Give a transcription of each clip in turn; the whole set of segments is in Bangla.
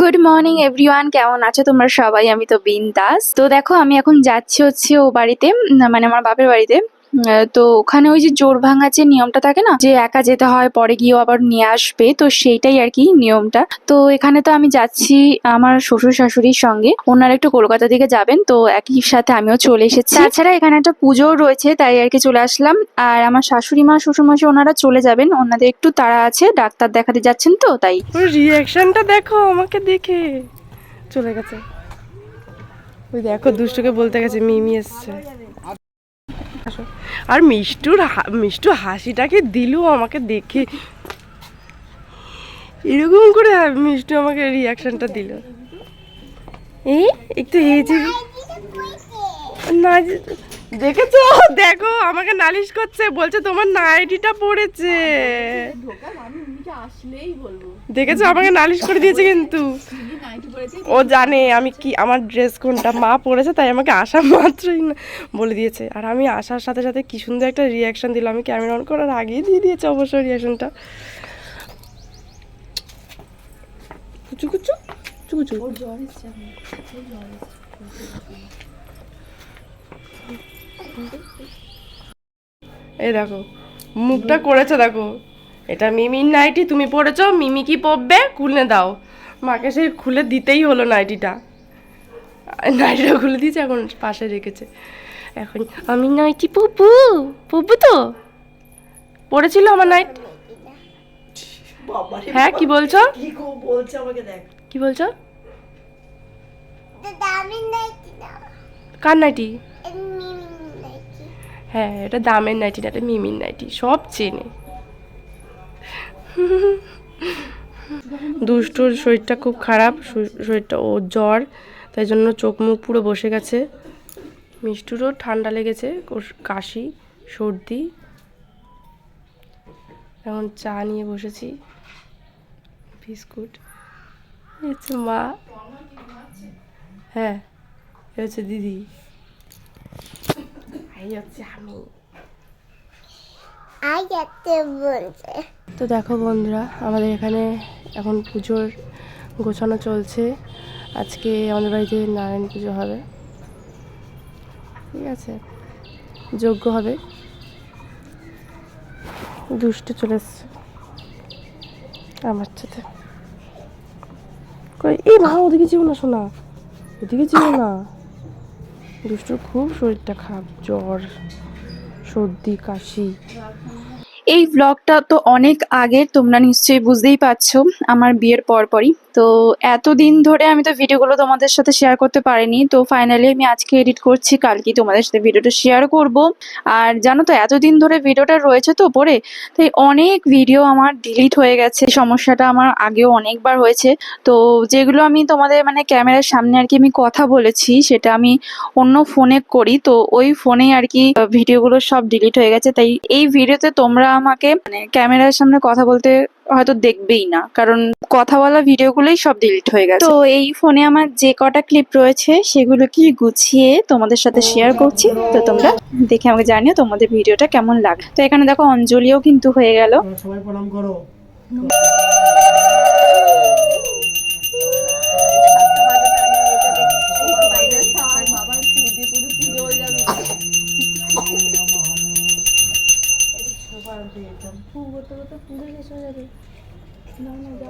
গুড মর্নিং এভরিওয়ান কেমন আছো তোমরা সবাই? আমি তো বিন দাস তো দেখো, আমি এখন যাচ্ছি হচ্ছে ও বাড়িতে মানে আমার বাপের বাড়িতে। তো ওখানে ওই যে জোর ভাঙা যে নিয়মটা থাকে না, যে একা যেতে হয়, পরে গিয়েও আবার নিয়ে আসবে, তো সেইটাই আর কি নিয়মটা। তো এখানে তো আমি যাচ্ছি আমার শ্বশুর শাশুড়ির সঙ্গে, ওনারা একটু কলকাতা দিকে যাবেন, তো একই সাথে আমিও চলে এসেছি। তাছাড়া এখানে একটা পুজোও রয়েছে, তাই আর কি চলে আসলাম। আর আমার শাশুড়ি মা শ্বশুর মশাই ওনারা চলে যাবেন, ওনাদের একটু তাড়া আছে, ডাক্তার দেখাতে যাচ্ছেন তো, তাই। রিয়াকশনটা দেখো আমাকে দেখে। চলে গেছে। ওই দেখো, দুষ্টুকে বলতে গেছে, মিমি এসছে। আর মিষ্টুর মিষ্টু হাসিটাকে দিল আমাকে দেখে। এরকম করে মিষ্টু আমাকে রিয়াকশনটা দিল। এই একটু হেয়েছে না দেখেছ? দেখো আমাকে নালিশ করছে বলছে তোমার নাইটিটা পড়েছে। দেখেছ? আমাকে নালিশ করে দিয়েছে কিন্তু। ও জানে আমি কি আমার ড্রেস কোনটা মা পড়েছে তাই আমাকে আসা মাত্রই বলে দিয়েছে। আর আমি আসার সাথে সাথে কি সুন্দর একটা রিয়াকশন দিলাম আমি ক্যামেরা অন করার আগেই দিয়ে দিয়েছে অবশ্য রিয়াকশনটা কুচু কুচু কুচু কুচু। এই দেখো মুখটা করেছে দেখো। এটা মিমির নাইটি তুমি পড়েছো মিমি কি পরবে? কুলনে দাও। মাকে সেই খুলে দিতেই হলো নাইটিটা। নাইটিটা খুলে দিয়েছে এখন পাশে রেখেছে। এখন আমি নাইটি পপু পপু তো? পড়েছিল আমার নাইট? হ্যাঁ কি বলছো? কি বলছো কার নাইটি। হ্যাঁ এটা দামের নাইটি না এটা মিমির নাইটি সব চেনে। দুষ্টুর শরীরটা খুব খারাপ শরীরটা, ও জ্বর, তাই জন্য চোখ মুখ পুরো বসে গেছে। মিষ্টুরও ঠান্ডা লেগেছে কাশি, সর্দি। এখন চা নিয়ে বসেছি। বিস্কুট। হচ্ছে মা। হ্যাঁ এ হচ্ছে দিদি। এই হচ্ছে আমি। তো দেখো বন্ধুরা, আমাদের এখানে এখন পুজোর গোছানো চলছে। আজকে আমাদের বাড়িতে নারায়ণ পুজো হবে। ঠিক আছে? যোগ্য হবে। দুষ্টু চলে এসছে। আমার সাথে। এই মা, ওদিকে যেও না শোনা ওদিকে যেও না। দুষ্টুর খুব শরীরটা খারাপ, জ্বর। সর্দি কাশি। এই ব্লগটা তো অনেক আগের তোমরা নিশ্চয়ই বুঝতেই পারছ আমার বিয়ের পরপরই। তো এতদিন ধরে আমি তো ভিডিওগুলো তোমাদের সাথে শেয়ার করতে পারিনি, তো ফাইনালি আমি আজকে এডিট করছি, কালকে তোমাদের সাথে ভিডিওটা শেয়ার করব। আর জানো তো, এতদিন ধরে ভিডিওটা রয়েছে তো পরে তাই অনেক ভিডিও আমার ডিলিট হয়ে গেছে। সমস্যাটা আমার আগেও অনেকবার হয়েছে। তো যেগুলো আমি তোমাদের মানে ক্যামেরার সামনে আর কি আমি কথা বলেছি, সেটা আমি অন্য ফোনে করি। তো ওই ফোনেই আর কি, ভিডিওগুলো সব ডিলিট হয়ে গেছে। তাই এই ভিডিওতে তোমরা আমাকে মানে ক্যামেরার সামনে কথা বলতে হয়তো দেখবেই না। কারণ কথা বলা ভিডিওগুলোই সব ডিলিট হয়ে গেছে। তো এই ফোনে আমার যে কটা ক্লিপ রয়েছে, সেগুলো কি গুছিয়ে তোমাদের সাথে শেয়ার করছি? তো তোমরা দেখে আমাকে জানিও তোমাদের ভিডিওটা কেমন লাগে তো এখানে দেখো অঞ্জলিও কিন্তু হয়ে গেল। সবাই প্রণাম করো।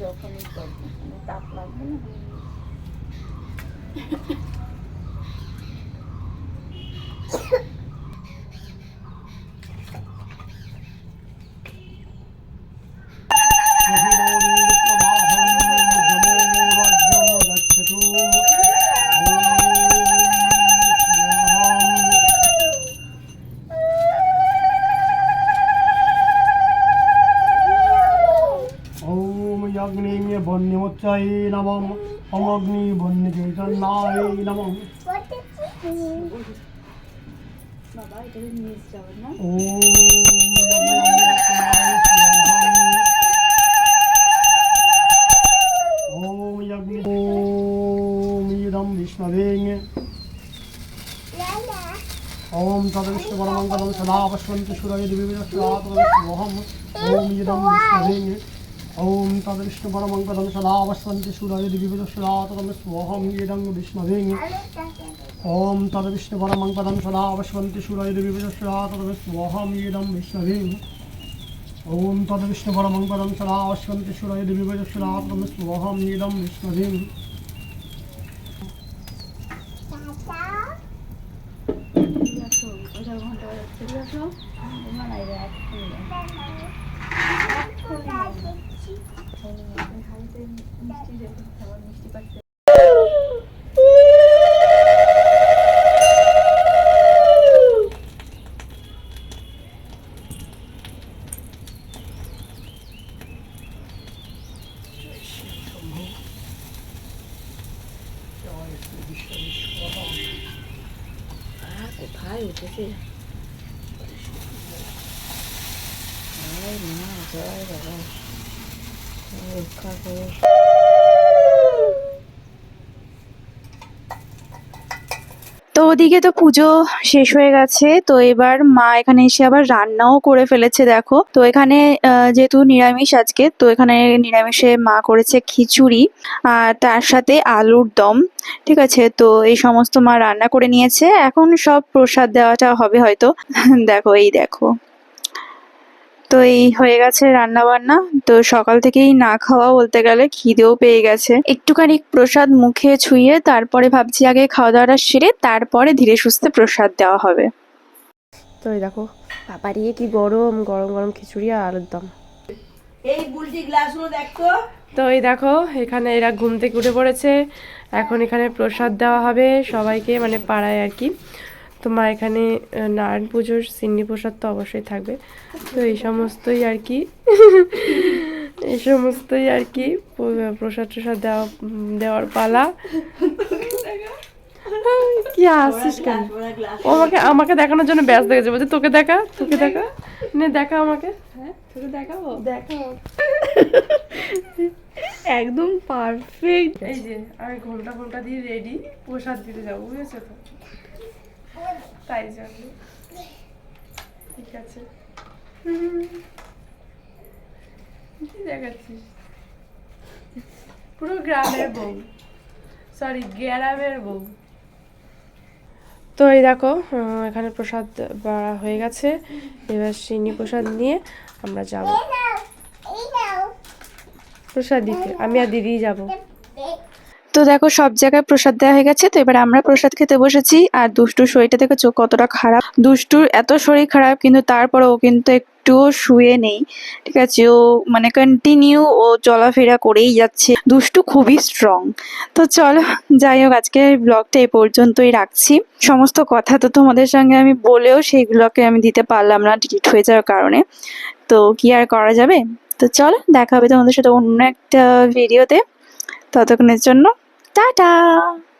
যখনই করব মানে তাপ চৈতন্যায় নম অমগ্নি বন্যে চৈতন্যায় নম। ওম বিষ্ণবে ওম তদবিষ্ণু পরমঙ্গলম সদা পশ্যন্তি সুরয় দেবী বিষ্ণু ওম ইদম বিষ্ণবে ॐ तद्विष्णुपरमङ्गलं सदा वसन्ति सुरयदिविदुसुरातरं स्वाहमीदं विष्णवे ॐ तद्विष्णुपरमङ्गलं सदा वसन्ति सुरयदिविदुसुरातरं स्वाहमीदं विष्णवे ॐ तद्विष्णुपरमङ्गलं सदा वसन्ति सुरयदिविदुसुरातरं स्वाहमीदं विष्णवे Thank you. ঘণ্টা বাজাচ্ছে আসো না তো ওদিকে তো পুজো শেষ হয়ে গেছে, তো এবার মা এখানে এসে আবার রান্নাও করে ফেলেছে, দেখো। তো এখানে যেহেতু নিরামিষ আজকে, তো এখানে নিরামিষে মা করেছে খিচুড়ি আর তার সাথে আলুর দম, ঠিক আছে? তো এই সমস্ত মা রান্না করে নিয়েছে। এখন সব প্রসাদ দেওয়াটা হবে হয়তো। দেখো, এই দেখো। তো এই হয়ে গেছে রান্না বান্না তো সকাল থেকেই না খাওয়া বলতে গেলে খিদেও পেয়ে গেছে। একটুখানি প্রসাদ মুখে ছুঁয়ে তারপরে ভাবছি আগে খাওয়া দাওয়াটা সেরে তারপরে ধীরে সুস্থে প্রসাদ দেওয়া হবে। তো এই দেখো বাবারিয়ে কি গরম গরম গরম খিচুড়ি আর আলুর দম। এই বুলটি গ্লাসগুলো দেখতো তো এই দেখো এখানে এরা ঘুম থেকে উঠে পড়েছে। এখন এখানে প্রসাদ দেওয়া হবে সবাইকে মানে পাড়ায় আর কি। তো মা এখানে নারায়ণ পুজোর সিন্নি প্রসাদ তো অবশ্যই থাকবে। তো এই সমস্তই আর কি এই সমস্তই আর কি প্রসাদ টসাদ দেওয়া দেওয়ার পালা। কি আসছিস কেন? ও আমাকে আমাকে দেখানোর জন্য ব্যস্ত হয়ে গেছে। বলছে তোকে দেখা তোকে দেখা। নে দেখা আমাকে। হ্যাঁ তোকে দেখাবো? দেখাও। একদম পারফেক্ট এই যে আমি ঘণ্টা ঘণ্টা দিয়ে রেডি প্রসাদ দিতে যাব বুঝেছ তো? তাই জন্য। ঠিক আছে। কি দেখাচ্ছিস? পুরো গ্রামের বউ। সরি গ্রামের বউ। তো এই দেখো এখানে প্রসাদ বাড়া হয়ে গেছে। এবার সিন্নি প্রসাদ নিয়ে আমরা যাব। প্রসাদ দিতে। আমি আর দিদি যাব। তো দেখো সব জায়গায় প্রসাদ দেওয়া হয়ে গেছে, তো এবার আমরা প্রসাদ খেতে বসেছি। আর দুষ্টুর শরীরটা দেখো চোখ কতটা খারাপ। দুষ্টুর এত শরীর খারাপ, কিন্তু তারপরে ও কিন্তু একটুও শুয়ে নেই। ঠিক আছে, ও মানে কন্টিনিউ ও চলাফেরা করেই যাচ্ছে। দুষ্টু খুবই স্ট্রং তো চলো, যাই হোক আজকে ব্লগটা এই পর্যন্তই রাখছি। সমস্ত কথা তো তোমাদের সঙ্গে আমি বলেও সেইগুলোকে আমি দিতে পারলাম না ডিলিট হয়ে যাওয়ার কারণে। তো কি আর করা যাবে? তো চলো, দেখা হবে তোমাদের সাথে অন্য একটা ভিডিওতে ততক্ষণের জন্য Da da.